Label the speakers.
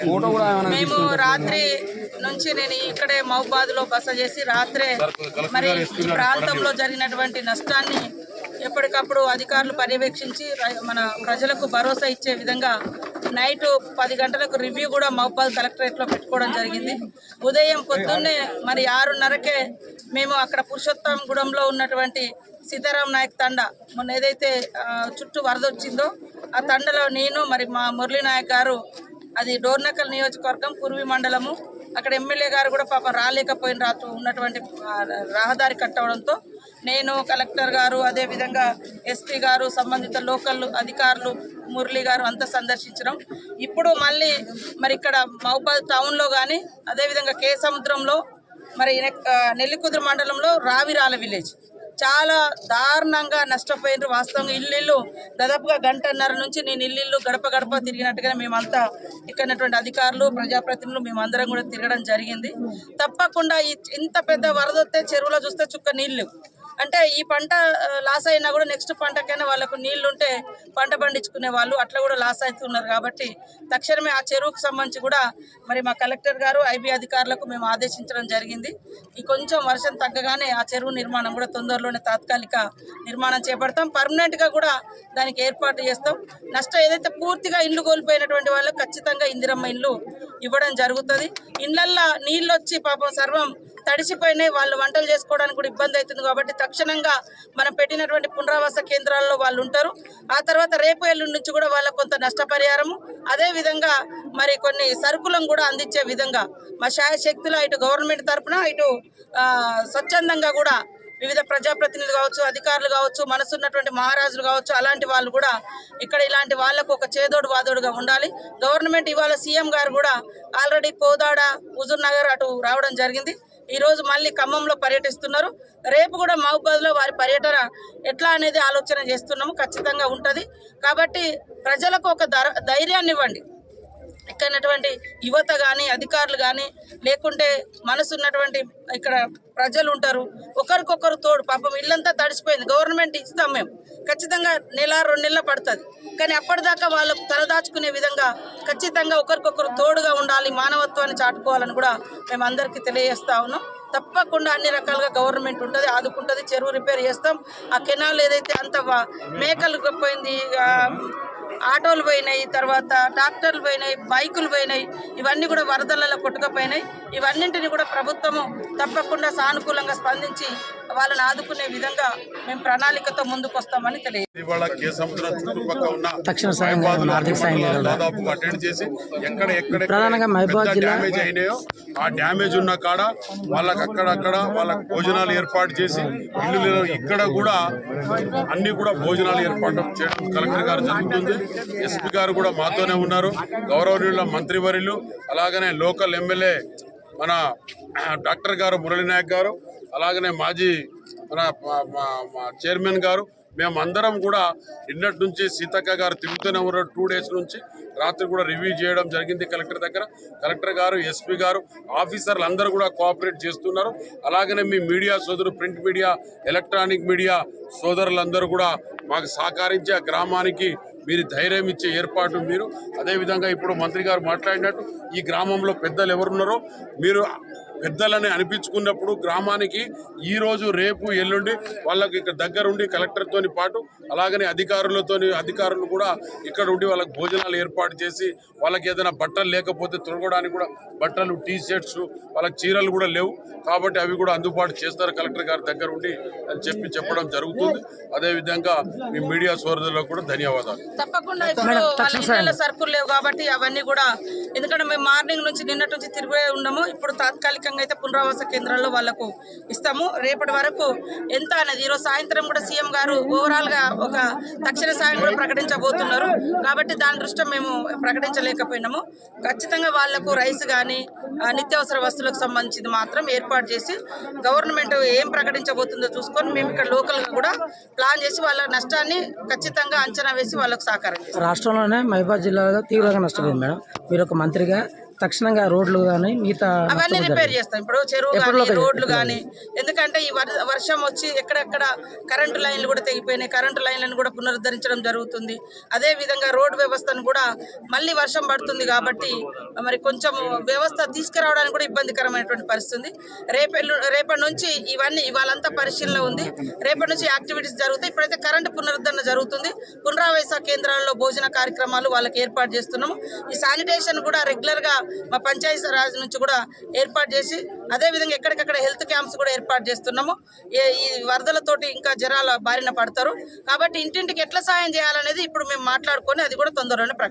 Speaker 1: Photo కూడా ఏమైనా
Speaker 2: మేము రాత్రి నుంచి నేను ఇక్కడే మహబాద్లో బస చేసి రాత్రే మరి ఈ ప్రాంతంలో జరిగినటువంటి నష్టాన్ని ఎప్పటికప్పుడు అధికారులు పర్యవేక్షించి మన ప్రజలకు భరోసా ఇచ్చే విధంగా నైట్ పది గంటలకు రివ్యూ కూడా మహబాద్ కలెక్టరేట్లో పెట్టుకోవడం జరిగింది. ఉదయం పొద్దున్నే మరి ఆరున్నరకే మేము అక్కడ పురుషోత్తమగూడెంలో ఉన్నటువంటి సీతారాం నాయక్ తండ మొన్న ఏదైతే చుట్టూ వరద వచ్చిందో ఆ తండలో నేను మరి మా మురళీ నాయక్ గారు అది డోర్నకల్ నియోజకవర్గం కురువి మండలము. అక్కడ ఎమ్మెల్యే గారు కూడా పాపం రాలేకపోయిన రాత్రు ఉన్నటువంటి రహదారి కట్టవడంతో నేను కలెక్టర్ గారు అదేవిధంగా ఎస్పీ గారు సంబంధిత లోకల్ అధికారులు మురళి గారు అంతా సందర్శించడం. ఇప్పుడు మళ్ళీ మరి ఇక్కడ మహబాద్ టౌన్లో కానీ అదేవిధంగా కే సముద్రంలో మరి నెల్లికుదురు మండలంలో రావిరాల విలేజ్ చాలా దారుణంగా నష్టపోయినారు. వాస్తవంగా ఇల్లు దాదాపుగా గంటన్నర నుంచి నేను ఇల్లు ఇల్లు గడప గడప తిరిగినట్టుగా మేమంతా ఇక్కడ అధికారులు ప్రజాప్రతినిధులు మేమందరం కూడా తిరగడం జరిగింది. తప్పకుండా ఇంత పెద్ద వరదొస్తే చెరువులో చూస్తే చుక్క నీళ్ళు అంటే ఈ పంట లాస్ అయినా కూడా నెక్స్ట్ పంటకైనా వాళ్ళకు నీళ్ళుంటే పంట పండించుకునే వాళ్ళు అట్లా కూడా లాస్ అవుతున్నారు కాబట్టి తక్షణమే ఆ చెరువుకు సంబంధించి కూడా మరి మా కలెక్టర్ గారు ఐబీ అధికారులకు మేము ఆదేశించడం జరిగింది. ఈ కొంచెం వర్షం తగ్గగానే ఆ చెరువు నిర్మాణం కూడా తొందరలోనే తాత్కాలిక నిర్మాణం చేపడతాం. పర్మనెంట్గా కూడా దానికి ఏర్పాటు చేస్తాం. నష్టం ఏదైతే పూర్తిగా ఇల్లు కోల్పోయినటువంటి వాళ్ళకు ఖచ్చితంగా ఇందిరమ్మ ఇల్లు ఇవ్వడం జరుగుతుంది. ఇళ్ళల్లో నీళ్ళు వచ్చి పాపం సర్వం తడిసిపోయినాయి వాళ్ళు వంటలు చేసుకోవడానికి కూడా ఇబ్బంది అవుతుంది కాబట్టి తక్షణంగా మనం పెట్టినటువంటి పునరావాస కేంద్రాల్లో వాళ్ళు ఉంటారు. ఆ తర్వాత రేపు ఎల్లుండి నుంచి కూడా వాళ్ళ కొంత నష్టపరిహారము. అదే విధంగా మరి కొన్ని సరుకులను కూడా అందించే విధంగా మా శాయశక్తులు ఇటు గవర్నమెంట్ తరఫున ఇటు స్వచ్ఛందంగా కూడా వివిధ ప్రజాప్రతినిధులు కావచ్చు అధికారులు కావచ్చు మనసున్నటువంటి మహారాజులు కావచ్చు అలాంటి వాళ్ళు కూడా ఇక్కడ ఇలాంటి వాళ్ళకు ఒక చేదోడు వాదోడుగా ఉండాలి. గవర్నమెంట్ ఇవాళ సీఎం గారు కూడా ఆల్రెడీ పోదాడ హుజూర్ నగర్ అటు రావడం జరిగింది. ఈరోజు మళ్ళీ ఖమ్మంలో పర్యటిస్తున్నారు. రేపు కూడా మహబూబాద్లో వారి పర్యటన ఎట్లా అనేది ఆలోచన చేస్తున్నాము ఖచ్చితంగా ఉంటుంది. కాబట్టి ప్రజలకు ఒక ధైర్యాన్ని ఇవ్వండి. ఇక్కడటువంటి యువత కానీ అధికారులు కానీ లేకుంటే మనసు ఉన్నటువంటి ఇక్కడ ప్రజలు ఉంటారు. ఒకరికొకరు తోడు పాపం ఇల్లంతా తడిసిపోయింది. గవర్నమెంట్ ఇస్తాం మేము. ఖచ్చితంగా నెల రెండు నెలలు పడుతుంది. కానీ అప్పటిదాకా వాళ్ళు తలదాచుకునే విధంగా ఖచ్చితంగా ఒకరికొకరు తోడుగా ఉండాలి మానవత్వాన్ని చాటుకోవాలని కూడా మేము అందరికీ తెలియజేస్తా ఉన్నాం. తప్పకుండా అన్ని రకాలుగా గవర్నమెంట్ ఉంటుంది ఆదుకుంటుంది చెరువు రిపేర్ చేస్తాం. ఆ కెనాల్ ఏదైతే అంత మేకలు పోయింది ఆటోలు పోయినాయి తర్వాత ట్రాక్టర్లు పోయినాయి బైకులు పోయినాయి ఇవన్నీ కూడా వరదలలో కొట్టుకపోయినాయి. ఇవన్నింటిని కూడా ప్రభుత్వము తప్పకుండా సానుకూలంగా స్పందించి వాళ్ళని ఆదుకునే విధంగా మేము ప్రణాళికతో ముందుకు వస్తామని తెలియదు
Speaker 3: తక్షణ సాయం ఆర్థిక ప్రధానంగా మహబాద్ జిల్లా-
Speaker 4: ఆ డ్యామేజ్ ఉన్న కాడ వాళ్ళకి అక్కడక్కడ వాళ్ళకి భోజనాలు ఏర్పాటు చేసి ఇల్లు ఇక్కడ కూడా అన్ని కూడా భోజనాలు ఏర్పాటు చేయడం కలెక్టర్ గారు జరుగుతుంది. ఎస్పీ గారు కూడా మాతోనే ఉన్నారు. గౌరవనీయుల మంత్రివర్యులు అలాగనే లోకల్ ఎమ్మెల్యే మన డాక్టర్ గారు మురళీ నాయక్ గారు అలాగనే మాజీ మన మా- చైర్మన్ గారు మేమందరం కూడా నిన్నటి నుంచి సీతక్క గారు తిరుగుతూనే ఉన్న టూ డేస్ నుంచి. రాత్రి కూడా రివ్యూ చేయడం జరిగింది కలెక్టర్ దగ్గర. కలెక్టర్ గారు ఎస్పీ గారు ఆఫీసర్లు అందరూ కూడా కోఆపరేట్ చేస్తున్నారు. అలాగనే మీ మీడియా సోదరు ప్రింట్ మీడియా ఎలక్ట్రానిక్ మీడియా సోదరులందరూ కూడా మాకు సహకరించి ఆ గ్రామానికి మీరు ధైర్యం ఇచ్చే ఏర్పాటు మీరు. అదేవిధంగా ఇప్పుడు మంత్రి గారు మాట్లాడినట్టు ఈ గ్రామంలో పెద్దలు ఎవరున్నారో మీరు పెద్దలని అనిపించుకున్నప్పుడు గ్రామానికి ఈ రోజు రేపు ఎల్లుండి వాళ్ళకి ఇక్కడ దగ్గరుండి కలెక్టర్తోని పాటు అలాగనే అధికారులతోని అధికారులు కూడా ఇక్కడ ఉండి వాళ్ళకి భోజనాలు ఏర్పాటు చేసి వాళ్ళకి ఏదైనా బట్టలు లేకపోతే తొలగడానికి కూడా బట్టలు టీ షర్ట్స్ వాళ్ళకి చీరలు కూడా లేవు కాబట్టి అవి కూడా అందుబాటు చేస్తారు కలెక్టర్ గారి దగ్గర ఉండి అని చెప్పి చెప్పడం జరుగుతుంది. అదేవిధంగా మీ మీడియా సోదరులకు కూడా ధన్యవాదాలు.
Speaker 2: తప్పకుండా ఇప్పుడు సరుకులు లేవు కాబట్టి అవన్నీ కూడా ఎందుకంటే మేము మార్నింగ్ నుంచి నిన్నటి నుంచి తిరిగే ఉన్నాము. ఇప్పుడు తాత్కాలికంగా అయితే పునరావాస కేంద్రాల్లో వాళ్ళకు ఇస్తాము. రేపటి వరకు ఎంత అనేది ఈరోజు సాయంత్రం కూడా సీఎం గారు ఓవరాల్గా ఒక తక్షణ సాయం కూడా ప్రకటించబోతున్నారు. కాబట్టి దాని దృష్ట్యా మేము ప్రకటించలేకపోయినాము. ఖచ్చితంగా వాళ్ళకు రైస్ కానీ నిత్యావసర వస్తువులకు సంబంధించింది మాత్రం ఏర్పాటు చేసి గవర్నమెంట్ ఏం ప్రకటించబోతుందో చూసుకొని మేము ఇక్కడ లోకల్గా కూడా ప్లాన్ చేసి వాళ్ళ నష్టాన్ని ఖచ్చితంగా అంచనా వేసి వాళ్ళకు సహకారం
Speaker 3: రాష్ట్రంలోనే మహిబాద్ జిల్లాలో తీవ్రంగా నష్టపోయింది మేడం. మీరు ఒక మంత్రిగా
Speaker 1: తక్షణంగా రోడ్లు కానీ మిగతా
Speaker 2: అవన్నీ రిపేర్ చేస్తాం. ఇప్పుడు చెరువు కానీ రోడ్లు కానీ ఎందుకంటే ఈ వర్- వర్షం వచ్చి ఎక్కడెక్కడ కరెంటు లైన్లు కూడా తెగిపోయినాయి. కరెంటు లైన్లను కూడా పునరుద్ధరించడం జరుగుతుంది. అదే విధంగా రోడ్ వ్యవస్థను కూడా మళ్ళీ వర్షం పడుతుంది కాబట్టి మరి కొంచెం వ్యవస్థ తీసుకురావడానికి కూడా ఇబ్బందికరమైనటువంటి పరిస్థితి ఉంది రేపెల్లు రేపటి నుంచి ఇవన్నీ ఇవాళంతా పరిశీలన ఉంది. రేపటి నుంచి యాక్టివిటీస్ జరుగుతాయి. ఇప్పుడైతే కరెంటు పునరుద్ధరణ జరుగుతుంది. పునరావాస కేంద్రాల్లో భోజన కార్యక్రమాలు వాళ్ళకి ఏర్పాటు చేస్తున్నాము. ఈ శానిటేషన్ కూడా రెగ్యులర్గా మా పంచాయతీ రాజ్ నుంచి కూడా ఏర్పాటు చేసి అదే విధంగా ఎక్కడికక్కడ హెల్త్ క్యాంప్స్ కూడా ఏర్పాటు చేస్తున్నాము. ఈ వరదలతోటి ఇంకా జనాల బారిన పడతారు. కాబట్టి ఇంటింటికి ఎట్లా సాయం చేయాలనేది ఇప్పుడు మేము మాట్లాడుకొని అది కూడా తొందరలోనే ప్రకటి